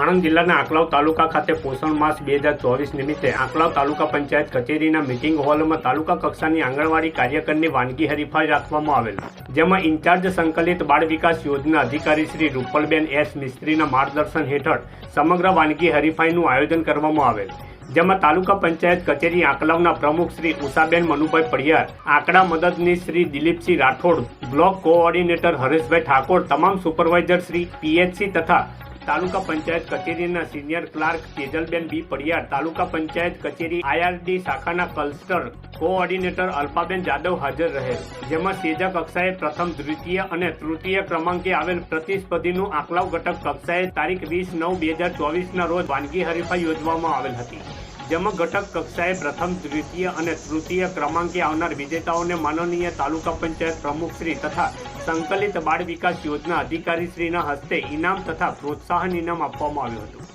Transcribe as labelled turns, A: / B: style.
A: આણંદ જિલ્લાના આંકલાવ તાલુકા ખાતે પોષણ માસ બે હજાર ચોવીસ નિમિત્તે આંકલાવ તાલુકા પંચાયત કચેરીના મિટિંગ હોલમાં તાલુકા કક્ષાની આંગણવાડી કાર્યકરની વાનગી હરીફાઈ રાખવામાં આવેલ. જેમાં ઇન્ચાર્જ સંકલિત બાળ વિકાસ યોજના અધિકારી શ્રી રૂપલબેન એસ મિસ્ત્રીના માર્ગદર્શન હેઠળ સમગ્ર વાનગી હરીફાઈનું આયોજન કરવામાં આવેલ. જેમાં તાલુકા પંચાયત કચેરી આંકલાવના પ્રમુખ શ્રી ઉષાબેન મનુભાઈ પડિયાર, આંકડા મદદનીશ શ્રી દિલીપસિંહ રાઠોડ, બ્લોક કોઓર્ડિનેટર હરેશભાઈ ઠાકોર, તમામ સુપરવાઇઝર શ્રી પીએચસી તથા તાલુકા પંચાયત કચેરીના senior clerk Tejalben B Padiyar, taluka panchayat કચેરી આઈઆરડી શાખાના ક્લસ્ટર કોઓર્ડિનેટર અલ્પાબેન જાદવ હાજર રહે. જેમાં સેજા કક્ષાએ પ્રથમ, દ્વિતીય અને તૃતીય ક્રમાંકે આવેલ પ્રતિસ્પર્ધીનું આંકલાવ ઘટક કક્ષાએ તારીખ વીસ નવ બે હજાર ચોવીસના રોજ વાનગી હરીફાઈ યોજવામાં આવેલ હતી. જેમાં ઘટક કક્ષાએ પ્રથમ, દ્વિતીય અને તૃતીય ક્રમાંકે આવનાર વિજેતાઓને માનનીય તાલુકા પંચાયત પ્રમુખશ્રી તથા સંકલિત બાળ વિકાસ યોજના અધિકારીશ્રીના હસ્તે ઇનામ તથા પ્રોત્સાહન ઇનામ આપવામાં આવ્યું હતું.